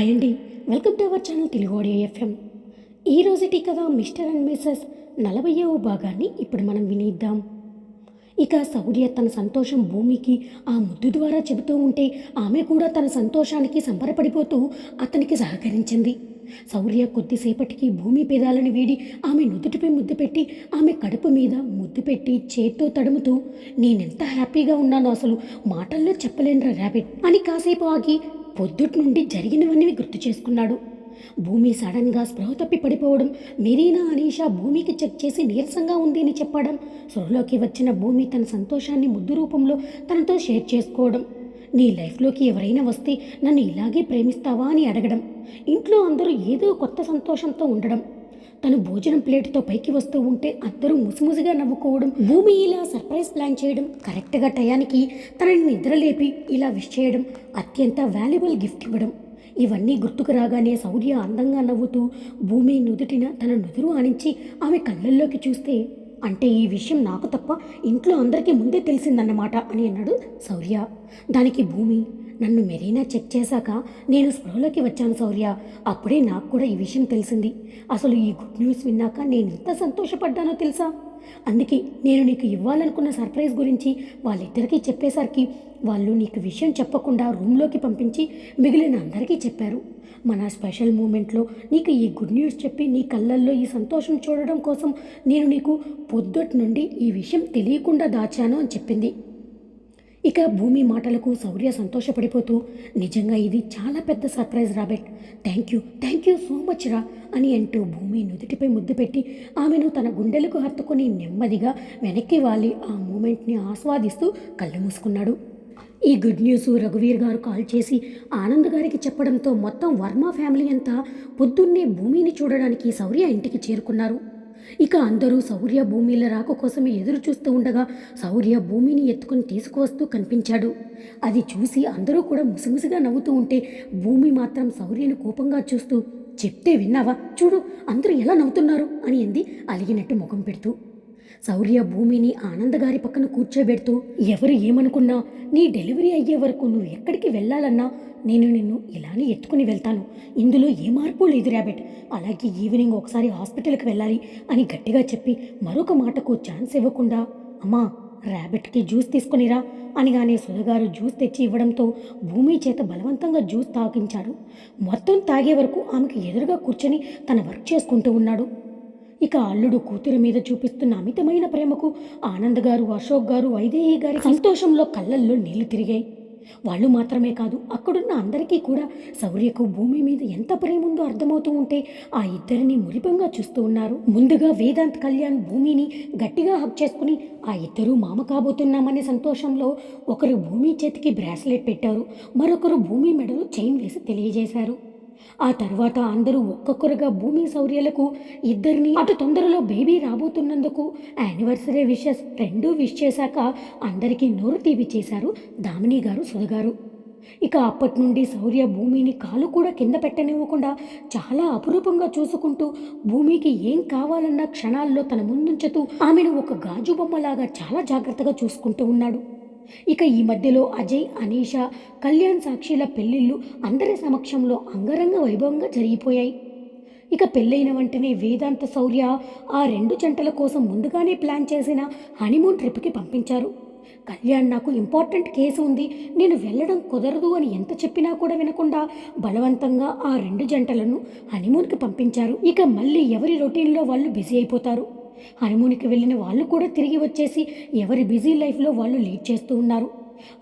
Hi అండి. Welcome to our channel Telugu audio FM. ఈ రోజుటి కథ మిస్టర్ అండ్ మిస్సెస్ నలభైవ భాగాన్ని ఇప్పుడు మనం వినిద్దాం. ఇక సౌర్య తన సంతోషం భూమికి ఆ ముద్దు ద్వారా చెబుతూ ఉంటే ఆమె కూడా తన సంతోషానికి సంబరపడిపోతూ అతనికి సహకరించింది. సౌర్య కొద్దిసేపటికి భూమి పెదాలను వీడి ఆమె నుదుటిపై ముద్దు పెట్టి ఆమె కడుపు మీద ముద్దు పెట్టి చేత్తో తడుముతూ నేనెంత హ్యాపీగా ఉన్నానో అసలు మాటల్లో చెప్పలేనురా ర్యాబిట్ అని కాసేపు ఆగి పొద్దుటి నుండి జరిగినవన్నీ గుర్తు చేసుకున్నాడు. భూమి సడన్గా స్పృహ తప్పి పడిపోవడం మెరీనా అనీషా భూమికి చెక్ చేసి నీరసంగా ఉంది అని చెప్పడం స్పృహలోకి వచ్చిన భూమి తన సంతోషాన్ని ముద్దు రూపంలో తనతో షేర్ చేసుకోవడం నీ లైఫ్లోకి ఎవరైనా వస్తే నన్ను ఇలాగే ప్రేమిస్తావా అని అడగడం ఇంట్లో అందరూ ఏదో కొత్త సంతోషంతో ఉండడం. తను భోజనం ప్లేట్తో పైకి వస్తూ ఉంటే అందరూ ముసిముసిగా నవ్వుకోవడం భూమి ఇలా సర్ప్రైజ్ ప్లాన్ చేయడం కరెక్ట్గా టయానికి తనని నిద్రలేపి ఇలా విష్ చేయడం అత్యంత వాల్యుబుల్ గిఫ్ట్ ఇవ్వడం. ఇవన్నీ గుర్తుకు రాగానే శౌర్య అందంగా నవ్వుతూ భూమి నుదుటిన తన నుదురు ఆనించి ఆమె కళ్ళల్లోకి చూస్తే అంటే ఈ విషయం నాకు తప్ప ఇంట్లో అందరికీ ముందే తెలిసిందన్నమాట అని అన్నాడు శౌర్య దానికి భూమి నన్ను మెరీనా చెక్ చేశాక నేను స్పృహలోకి వచ్చాను శౌర్య. అప్పుడే నాకు కూడా ఈ విషయం తెలిసింది. అసలు ఈ గుడ్ న్యూస్ విన్నాక నేను ఎంత సంతోషపడ్డానో తెలుసా? అందుకే నేను నీకు ఇవ్వాలనుకున్న సర్ప్రైజ్ గురించి వాళ్ళిద్దరికీ చెప్పేసరికి వాళ్ళు నీకు విషయం చెప్పకుండా రూమ్లోకి పంపించి మిగిలిన అందరికీ చెప్పారు. మన స్పెషల్ మూమెంట్లో నీకు ఈ గుడ్ న్యూస్ చెప్పి నీ కళ్ళల్లో ఈ సంతోషం చూడడం కోసం నేను నీకు పొద్దుటి నుండి ఈ విషయం తెలియకుండా దాచాను అని చెప్పింది. ఇక భూమి మాటలకు శౌర్య సంతోషపడిపోతూ నిజంగా ఇది చాలా పెద్ద surprise రాబెట్. Thank you thank you so much రా అని అంటూ భూమి నుదుటిపై ముద్దు పెట్టి ఆమెను తన గుండెలకు హత్తుకొని నెమ్మదిగా వెనక్కి వాలి. ఆ మూమెంట్ని ఆస్వాదిస్తూ కళ్ళు మూసుకున్నాడు. ఈ గుడ్ న్యూస్ రఘువీర్ గారు కాల్ చేసి ఆనంద్ గారికి చెప్పడంతో మొత్తం వర్మ ఫ్యామిలీ అంతా పొద్దున్నే భూమిని చూడడానికి శౌర్య ఇంటికి చేరుకున్నారు. ఇక అందరూ శౌర్య భూమిల రాక కోసం ఎదురు చూస్తూ ఉండగా శౌర్య భూమిని ఎత్తుకుని తీసుకువస్తూ కనిపించాడు. అది చూసి అందరూ కూడా ముసిముసిగా నవ్వుతూ ఉంటే భూమి మాత్రం శౌర్యను కోపంగా చూస్తూ చెప్తే విన్నావా? చూడు అందరూ ఎలా నవ్వుతున్నారు? అని అంది అలిగినట్టు ముఖం పెడుతూ. శౌర్య భూమిని ఆనందగారి పక్కన కూర్చోబెడుతూ ఎవరు ఏమనుకున్నా నీ డెలివరీ అయ్యే వరకు నువ్వు ఎక్కడికి వెళ్ళాలన్నా నేను నిన్ను ఇలానే ఎత్తుకుని వెళ్తాను. ఇందులో ఏ మార్పు లేదు ర్యాబెట్ అలాగే ఈవినింగ్ ఒకసారి హాస్పిటల్కి వెళ్ళాలి అని గట్టిగా చెప్పి మరొక మాటకు ఛాన్స్ ఇవ్వకుండా అమ్మా ర్యాబెట్కి జ్యూస్ తీసుకునిరా అనగానే సుధగారు జ్యూస్ తెచ్చి ఇవ్వడంతో భూమి చేత బలవంతంగా జ్యూస్ తాగించాడు. మొత్తం తాగే వరకు ఆమెకు ఎదురుగా కూర్చొని తన వర్క్ చేసుకుంటూ ఉన్నాడు. ఇక అల్లుడు కూతురు మీద చూపిస్తున్న అమితమైన ప్రేమకు ఆనంద్ గారు అశోక్ గారు వైదేహి గారి సంతోషంలో కళ్ళల్లో నీళ్ళు తిరిగాయి. వాళ్ళు మాత్రమే కాదు అక్కడున్న అందరికీ కూడా శౌర్యకు భూమి మీద ఎంత ప్రేమ ఉందో అర్థమవుతూ ఉంటే ఆ ఇద్దరిని మురిపంగా చూస్తూ ఉన్నారు. ముందుగా వేదాంత్ కళ్యాణ్ భూమిని గట్టిగా హక్ చేసుకుని ఆ ఇద్దరు మామ కాబోతున్నామనే సంతోషంలో ఒకరు భూమి చేతికి బ్రాస్లెట్ పెట్టారు. మరొకరు భూమి మెడలో చైన్ వేసి తెలియజేశారు. ఆ తర్వాత అందరూ ఒక్కొక్కరుగా భూమి సౌర్యలకు ఇద్దరిని అటు తొందరలో బేబీ రాబోతున్నందుకు యానివర్సరీ విషెస్ రెండూ విష్ చేశాక అందరికీ నోరు తీపి చేశారు దామిని గారు సుధగారు ఇక అప్పటి నుండి శౌర్య భూమిని కాలు కూడా కింద పెట్టనివ్వకుండా చాలా అపురూపంగా చూసుకుంటూ భూమికి ఏం కావాలన్న క్షణాల్లో తన ముందుంచుతూ ఆమెను ఒక గాజు బొమ్మలాగా చాలా జాగ్రత్తగా చూసుకుంటూ ఉన్నాడు. ఇక ఈ మధ్యలో అజయ్ అనీష కళ్యాణ్ సాక్షిల పెళ్ళిళ్ళు అందరి సమక్షంలో అంగరంగ వైభవంగా జరిగిపోయాయి. ఇక పెళ్ళైన వెంటనే వేదాంత శౌర్య ఆ రెండు జంటల కోసం ముందుగానే ప్లాన్ చేసిన హనీమూన్ ట్రిప్కి పంపించారు. కళ్యాణ్ నాకు ఇంపార్టెంట్ కేసు ఉంది నేను వెళ్ళడం కుదరదు అని ఎంత చెప్పినా కూడా వినకుండా బలవంతంగా ఆ రెండు జంటలను హనీమూన్కి పంపించారు. ఇక మళ్ళీ ఎవరి రొటీన్లో వాళ్ళు బిజీ అయిపోతారు. హనీమూన్కి వెళ్ళిన వాళ్ళు కూడా తిరిగి వచ్చేసి ఎవరి బిజీ లైఫ్లో వాళ్ళు లీడ్ చేస్తూ ఉన్నారు.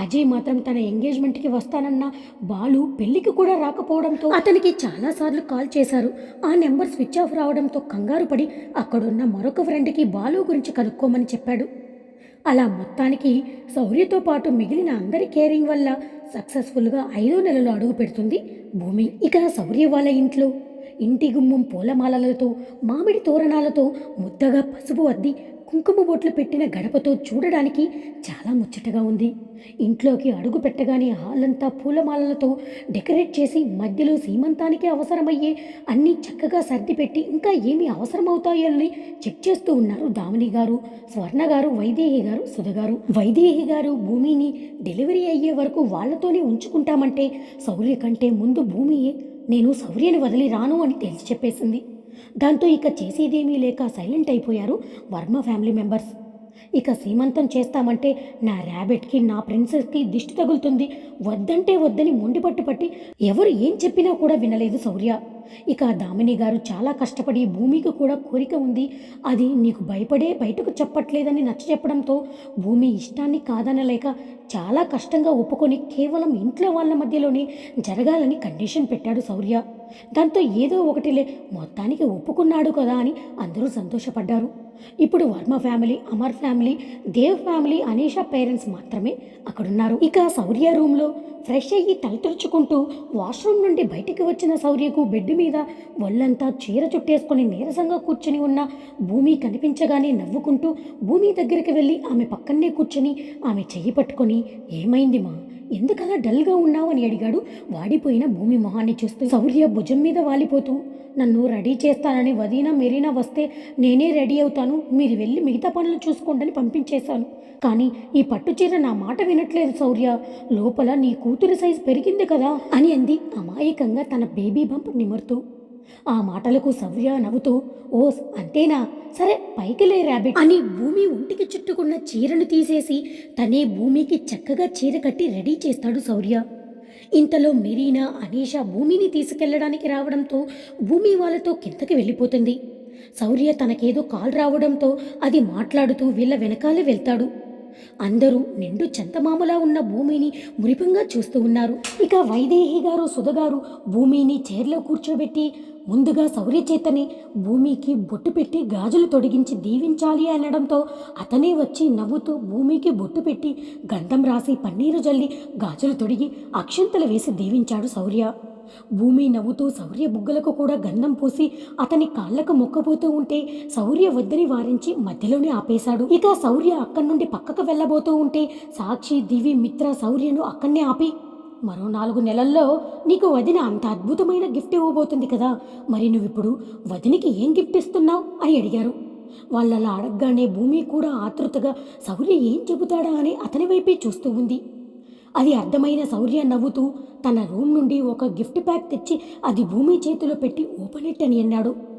అజయ్ మాత్రం తన ఎంగేజ్మెంట్కి వస్తానన్న బాలు పెళ్ళికి కూడా రాకపోవడంతో అతనికి చాలాసార్లు కాల్ చేశారు. ఆ నెంబర్ స్విచ్ ఆఫ్ రావడంతో కంగారు పడి అక్కడున్న మరొక ఫ్రెండ్కి బాలు గురించి కనుక్కోమని చెప్పాడు. అలా మొత్తానికి శౌర్యతో పాటు మిగిలిన అందరి కేరింగ్ వల్ల సక్సెస్ఫుల్గా ఐదో నెలలో అడుగు పెడుతుంది భూమి. ఇక శౌర్య వాళ్ళ ఇంట్లో ఇంటి గుమ్మం పూలమాలలతో మామిడి తోరణాలతో ముద్దగా పసుపు అద్ది కుంకుమ బొట్లు పెట్టిన గడపతో చూడడానికి చాలా ముచ్చటగా ఉంది. ఇంట్లోకి అడుగు పెట్టగానే హాలంతా పూలమాలలతో డెకరేట్ చేసి మధ్యలో సీమంతానికి అవసరమయ్యే అన్నీ చక్కగా సర్దిపెట్టి ఇంకా ఏమి అవసరమవుతాయో అని చెక్ చేస్తూ ఉన్నారు దామిని గారు స్వర్ణ గారు వైదేహి గారు సుధగారు వైదేహి గారు భూమిని డెలివరీ అయ్యే వరకు వాళ్ళతోనే ఉంచుకుంటామంటే సౌర్య కంటే ముందు భూమి నేను శౌర్యని వదిలి రాను అని తేల్చి చెప్పేసింది. దాంతో ఇక చేసేదేమీ లేక సైలెంట్ అయిపోయారు వర్మ ఫ్యామిలీ మెంబర్స్. ఇక సీమంతం చేస్తామంటే నా ర్యాబిట్కి నా ప్రిన్సెస్కి దిష్టి తగులుతుంది. వద్దంటే వద్దని మొండిపట్టు పట్టి ఎవరు ఏం చెప్పినా కూడా వినలేదు శౌర్య. ఇక దామిని గారు చాలా కష్టపడి భూమికి కూడా కోరిక ఉంది. అది నీకు భయపడే బయటకు చెప్పట్లేదని నచ్చ చెప్పడంతో భూమి ఇష్టాన్ని కాదనలేక చాలా కష్టంగా ఒప్పుకొని కేవలం ఇంట్లో వాళ్ళ మధ్యలోనే జరగాలని కండిషన్ పెట్టాడు శౌర్య. దాంతో ఏదో ఒకటిలే మొత్తానికి ఒప్పుకున్నాడు కదా అని అందరూ సంతోషపడ్డారు. ఇప్పుడు Varma family Amar family Dev family Anisha parents మాత్రమే అక్కడున్నారు. ఇక శౌర్య రూమ్లో ఫ్రెష్ అయ్యి తలతురుచుకుంటూ వాష్రూమ్ నుండి బయటికి వచ్చిన శౌర్యకు బెడ్ మీద ఒళ్ళంతా చీర చుట్టేసుకొని నీరసంగా కూర్చుని ఉన్న భూమి కనిపించగానే నవ్వుకుంటూ భూమి దగ్గరికి వెళ్ళి ఆమె పక్కనే కూర్చొని ఆమె చెయ్యి పట్టుకొని ఏమైంది మా? ఎందుకలా డల్గా ఉన్నావు అని అడిగాడు. వాడిపోయిన భూమి మొహాన్ని చూస్తూ సౌర్య భుజం మీద వాలిపోతూ నన్ను రెడీ చేస్తానని వదీనా మెరీనా వస్తే నేనే రెడీ అవుతాను. మీరు వెళ్ళి మిగతా పనులు చూసుకోండి పంపించేశాను. కానీ ఈ పట్టు చీర నా మాట వినట్లేదు సౌర్య. లోపల నీ కూతురి సైజు పెరిగింది కదా అని అంది. అమాయకంగా తన బేబీ బంప్ నిమురుతూ. ఆ మాటలకు సవ్య నవ్వుతూ ఓస్ అంతేనా? సరే పైకి లే ర్యాబిట్ అని భూమి ఒంటికి చుట్టుకున్న చీరను తీసేసి తనే భూమికి చక్కగా చీర కట్టి రెడీ చేస్తాడు సౌర్య. ఇంతలో మెరీనా అనీషా భూమిని తీసుకెళ్ళడానికి రావడంతో భూమి వాళ్ళతో కిందకి వెళ్ళిపోతుంది. శౌర్య తనకేదో కాల్ రావడంతో అది మాట్లాడుతూ వీళ్ళ వెనకాలే వెళ్తాడు. అందరూ నిండు చందమామలా ఉన్న భూమిని మురిపంగా చూస్తూ ఉన్నారు. ఇక వైదేహి గారు సుధగారు భూమిని చైర్లో కూర్చోబెట్టి ముందుగా శౌర్యచేతని భూమికి బొట్టు పెట్టి గాజులు తొడిగించి దీవించాలి అనడంతో అతనే వచ్చి నవ్వుతూ భూమికి బొట్టు పెట్టి గంధం రాసి పన్నీరు జల్లి గాజులు తొడిగి అక్షంతలు వేసి దీవించాడు శౌర్య. భూమి నవ్వుతూ శౌర్య బుగ్గలకు కూడా గంధం పోసి అతని కాళ్ళకు మొక్కబోతూ ఉంటే శౌర్య వద్దని వారించి మధ్యలోనే ఆపేశాడు. ఇక శౌర్య అక్కడి నుండి పక్కకు వెళ్ళబోతూ ఉంటే సాక్షి దివి మిత్ర శౌర్యను అక్కడనే ఆపి మరో నాలుగు నెలల్లో నీకు వదిన అంత అద్భుతమైన గిఫ్ట్ ఇవ్వబోతుంది కదా. మరి నువ్విప్పుడు వదినికి ఏం గిఫ్ట్ ఇస్తున్నావు అని అడిగారు. వాళ్ళలా అడగగానే భూమి కూడా ఆతృతగా సౌర్య ఏం చెబుతాడా? అని అతని వైపే చూస్తూ ఉంది. అది అర్థమైన సౌర్య నవ్వుతూ తన రూమ్ నుండి ఒక గిఫ్ట్ ప్యాక్ తెచ్చి అది భూమి చేతిలో పెట్టి ఓపెన్ అని అన్నాడు.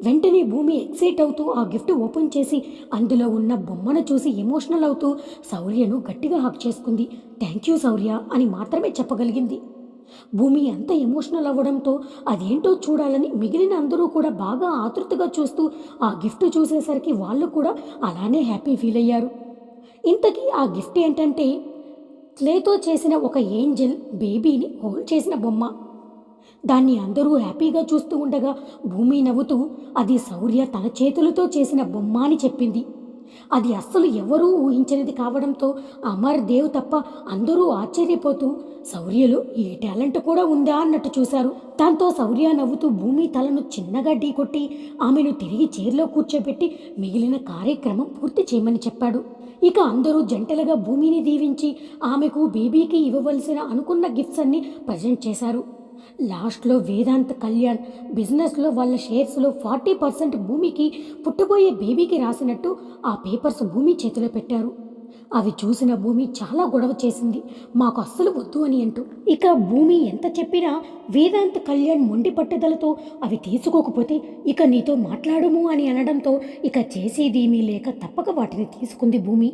వెంటనే భూమి ఎక్సైట్ అవుతూ ఆ గిఫ్ట్ ఓపెన్ చేసి అందులో ఉన్న బొమ్మను చూసి ఎమోషనల్ అవుతూ శౌర్యను గట్టిగా హక్ చేసుకుంది. థ్యాంక్ యూ శౌర్య అని మాత్రమే చెప్పగలిగింది. భూమి అంత ఎమోషనల్ అవ్వడంతో అదేంటో చూడాలని మిగిలిన అందరూ కూడా బాగా ఆతృతగా చూస్తూ ఆ గిఫ్ట్ చూసేసరికి వాళ్ళు కూడా అలానే హ్యాపీ ఫీల్ అయ్యారు. ఇంతకీ ఆ గిఫ్ట్ ఏంటంటే క్లేతో చేసిన ఒక ఏంజల్ బేబీని హోల్డ్ చేసిన బొమ్మ. దాన్ని అందరూ హ్యాపీగా చూస్తూ ఉండగా భూమి నవ్వుతూ అది శౌర్య తన చేతులతో చేసిన బొమ్మ అని చెప్పింది. అది అస్సలు ఎవరూ ఊహించనిది కావడంతో అమర్ దేవ్ తప్ప అందరూ ఆశ్చర్యపోతూ శౌర్యలో ఈ టాలెంట్ కూడా ఉందా అన్నట్టు చూశారు. దాంతో శౌర్య నవ్వుతూ భూమి తలను చిన్నగా ఢీకొట్టి ఆమెను తిరిగి చైర్లో కూర్చోబెట్టి మిగిలిన కార్యక్రమం పూర్తి చేయమని చెప్పాడు. ఇక అందరూ జంటలుగా భూమిని దీవించి ఆమెకు బేబీకి ఇవ్వవలసిన అనుకున్న గిఫ్ట్స్ అన్ని ప్రజెంట్ చేశారు. లాస్ట్లో వేదాంత్ కళ్యాణ్ బిజినెస్లో వాళ్ళ షేర్స్లో ఫార్టీ పర్సెంట్ భూమికి పుట్టబోయే బేబీకి రాసినట్టు ఆ పేపర్స్ భూమి చేతిలో పెట్టారు. అవి చూసిన భూమి చాలా గొడవ చేసింది. మాకు అస్సలు వద్దు అని అంటూ. ఇక భూమి ఎంత చెప్పినా వేదాంత్ కళ్యాణ్ మొండి పట్టుదలతో అవి తీసుకోకపోతే ఇక నీతో మాట్లాడము అని అనడంతో ఇక చేసేదేమీ లేక తప్పక వాటిని తీసుకుంది భూమి.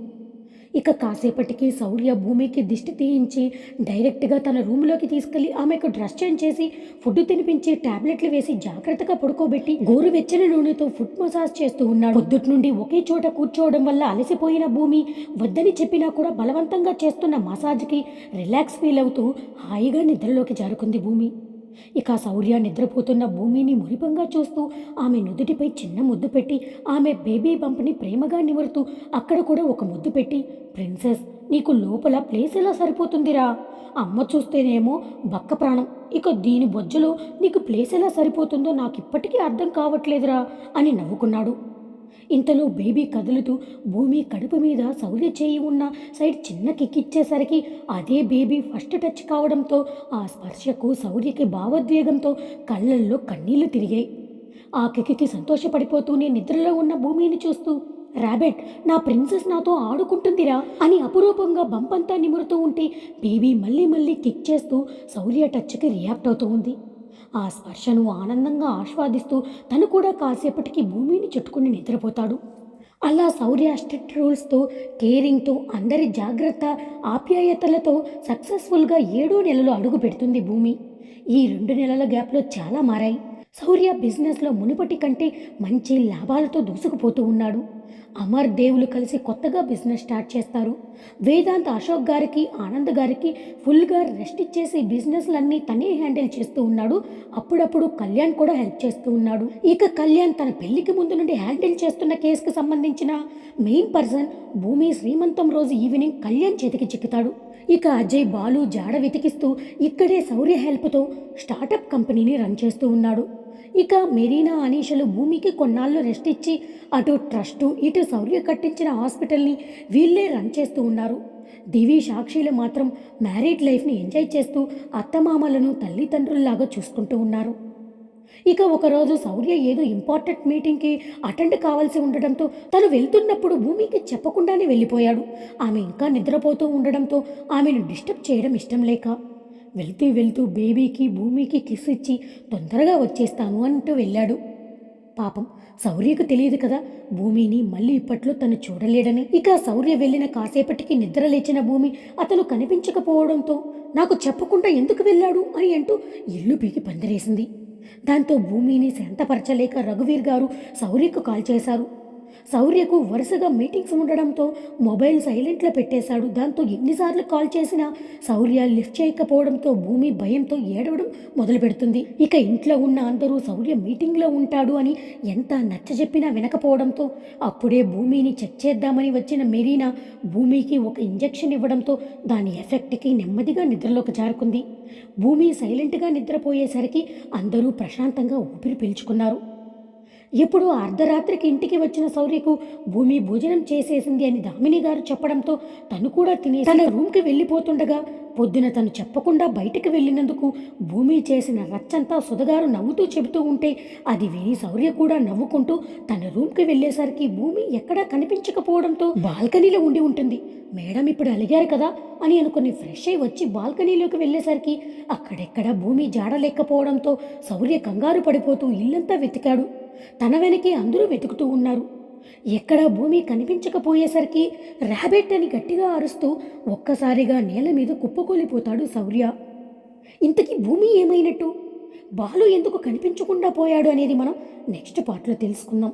ఇక కాసేపటికి శౌర్య భూమికి దిష్టి తీయించి డైరెక్ట్గా తన రూమ్లోకి తీసుకెళ్ళి ఆమెకు డ్రెస్ చేంజ్ చేసి ఫుడ్ తినిపించి టాబ్లెట్లు వేసి జాగ్రత్తగా పడుకోబెట్టి గోరువెచ్చని నూనెతో ఫుడ్ మసాజ్ చేస్తూ ఉన్నాడు. పొద్దుట్ నుండి ఒకే చోట కూర్చోవడం వల్ల అలసిపోయిన భూమి వద్దని చెప్పినా కూడా బలవంతంగా చేస్తున్న మసాజ్కి రిలాక్స్ ఫీల్ అవుతూ హాయిగా నిద్రలోకి జారుకుంది భూమి. ఇక శౌర్య నిద్రపోతున్న భూమిని మురిపంగా చూస్తూ ఆమె నుదుటిపై చిన్న ముద్దు పెట్టి ఆమె బేబీ బంప్ని ప్రేమగా నిమురుతూ అక్కడ కూడా ఒక ముద్దు పెట్టి ప్రిన్సెస్ నీకు లోపల ప్లేస్ ఎలా సరిపోతుందిరా? అమ్మ చూస్తేనేమో బక్క ప్రాణం. ఇక దీని బొజ్జలో నీకు ప్లేస్ ఎలా సరిపోతుందో నాకు ఇప్పటికీ అర్థం కావట్లేదురా అని నవ్వుకున్నాడు. ఇంతలో బేబీ కదులుతూ భూమి కడుపు మీద శౌర్య చేయి ఉన్న సైడ్ చిన్న కిక్కిచ్చేసరికి అదే బేబీ ఫస్ట్ టచ్ కావడంతో ఆ స్పర్శకు సౌర్యకి భావోద్వేగంతో కళ్ళల్లో కన్నీళ్ళు తిరిగాయి. ఆ కిక్కి సంతోషపడిపోతూనే నిద్రలో ఉన్న భూమిని చూస్తూ రాబెట్ నా ప్రిన్సెస్ నాతో ఆడుకుంటుందిరా అని అపురూపంగా బంపంతా నిమురుతూ ఉంటే బేబీ మళ్ళీ మళ్ళీ కిక్ చేస్తూ సౌర్య టచ్కి రియాక్ట్ అవుతూ ఉంది. ఆ స్పర్శను ఆనందంగా ఆస్వాదిస్తూ తను కూడా కాసేపటికి భూమిని చుట్టుకుని నిద్రపోతాడు. అలా శౌర్య స్ట్రిక్ట్ రూల్స్తో కేరింగ్తో అందరి జాగ్రత్త ఆప్యాయతలతో సక్సెస్ఫుల్గా ఏడో నెలలో అడుగు పెడుతుంది భూమి. ఈ రెండు నెలల గ్యాప్లో చాలా మారాయి. శౌర్య బిజినెస్లో మునుపటి కంటే మంచి లాభాలతో దూసుకుపోతూ ఉన్నాడు. అమర్ దేవులు కలిసి కొత్తగా బిజినెస్ స్టార్ట్ చేస్తారు. వేదాంత్ అశోక్ గారికి ఆనంద్ గారికి ఫుల్గా రెస్ట్ ఇచ్చేసి బిజినెస్లన్నీ తనే హ్యాండిల్ చేస్తూ ఉన్నాడు. అప్పుడప్పుడు కళ్యాణ్ కూడా హెల్ప్ చేస్తూ ఉన్నాడు. ఇక కళ్యాణ్ తన పెళ్ళికి ముందు నుండి హ్యాండిల్ చేస్తున్న కేసుకు సంబంధించిన మెయిన్ పర్సన్ భూమి శ్రీమంతం రోజు ఈవినింగ్ కళ్యాణ్ చేతికి చిక్కుతాడు. ఇక అజయ్ బాలు జాడ వెతికిస్తూ ఇక్కడే శౌర్య హెల్ప్తో స్టార్టప్ కంపెనీని రన్ చేస్తూ ఉన్నాడు. ఇక మెరీనా అనీషలు భూమికి కొన్నాళ్ళు రెస్ట్ ఇచ్చి అటు ట్రస్టు ఇటు శౌర్య కట్టించిన హాస్పిటల్ని వీళ్ళే రన్ చేస్తూ ఉన్నారు. దివి సాక్షిలు మాత్రం మ్యారీడ్ లైఫ్ని ఎంజాయ్ చేస్తూ అత్తమామలను తల్లిదండ్రుల్లాగా చూసుకుంటూ ఉన్నారు. ఇక ఒకరోజు శౌర్య ఏదో ఇంపార్టెంట్ మీటింగ్కి అటెండ్ కావాల్సి ఉండడంతో తను వెళ్తున్నప్పుడు భూమికి చెప్పకుండానే వెళ్ళిపోయాడు. ఆమె ఇంకా నిద్రపోతూ ఉండడంతో ఆమెను డిస్టర్బ్ చేయడం ఇష్టం లేక వెళ్తూ వెళ్తూ బేబీకి భూమికి కిస్ ఇచ్చి తొందరగా వచ్చేస్తాను అంటూ వెళ్ళాడు. పాపం శౌర్యకు తెలియదు కదా భూమిని మళ్ళీ ఇప్పట్లో తను చూడలేడని. ఇక శౌర్య వెళ్ళిన కాసేపటికి నిద్ర లేచిన భూమి అతను కనిపించకపోవడంతో నాకు చెప్పకుండా ఎందుకు వెళ్ళాడు? అని అంటూ ఇల్లు పీకి పందిరేసింది. దాంతో భూమిని శాంతపరచలేక రఘువీర్ గారు శౌర్యకు కాల్ చేశారు. శౌర్యకు వరుసగా మీటింగ్స్ ఉండడంతో మొబైల్ సైలెంట్లో పెట్టేశాడు. దాంతో ఎన్నిసార్లు కాల్ చేసినా శౌర్య లిఫ్ట్ చేయకపోవడంతో భూమి భయంతో ఏడవడం మొదలు పెడుతుంది ఇక ఇంట్లో ఉన్న అందరూ శౌర్య మీటింగ్లో ఉంటాడు అని ఎంత నచ్చజెప్పినా వినకపోవడంతో అప్పుడే భూమిని చెక్ చేద్దామని వచ్చిన మెరీనా భూమికి ఒక ఇంజెక్షన్ ఇవ్వడంతో దాని ఎఫెక్ట్కి నెమ్మదిగా నిద్రలోకి జారుకుంది. భూమి సైలెంట్గా నిద్రపోయేసరికి అందరూ ప్రశాంతంగా ఊపిరి పీల్చుకున్నారు. ఎప్పుడు అర్ధరాత్రికి ఇంటికి వచ్చిన శౌర్యకు భూమి భోజనం చేసేసింది అని దామిని గారు చెప్పడంతో తను కూడా తినే తన రూమ్కి వెళ్ళిపోతుండగా పొద్దున తను చెప్పకుండా బయటకు వెళ్ళినందుకు భూమి చేసిన రచ్చంతా సుధగారు నవ్వుతూ చెబుతూ ఉంటే అది విని శౌర్య కూడా నవ్వుకుంటూ తన రూమ్కి వెళ్ళేసరికి భూమి ఎక్కడా కనిపించకపోవడంతో బాల్కనీలో ఉండి ఉంటుంది. మేడం ఇప్పుడు అలిగారు కదా అని అనుకుని ఫ్రెష్ అయి వచ్చి బాల్కనీలోకి వెళ్ళేసరికి అక్కడెక్కడ భూమి జాడలేకపోవడంతో శౌర్య కంగారు పడిపోతూ ఇల్లంతా వెతికాడు. తన వెనకే అందరూ వెతుకుతూ ఉన్నారు. ఎక్కడా భూమి కనిపించకపోయేసరికి ర్యాబెట్ అని గట్టిగా అరుస్తూ ఒక్కసారిగా నేల మీద కుప్పకూలిపోతాడు శౌర్య. ఇంతకీ భూమి ఏమైనట్టు? బాలు ఎందుకు కనిపించకుండా పోయాడు అనేది మనం నెక్స్ట్ పార్ట్లో తెలుసుకుందాం.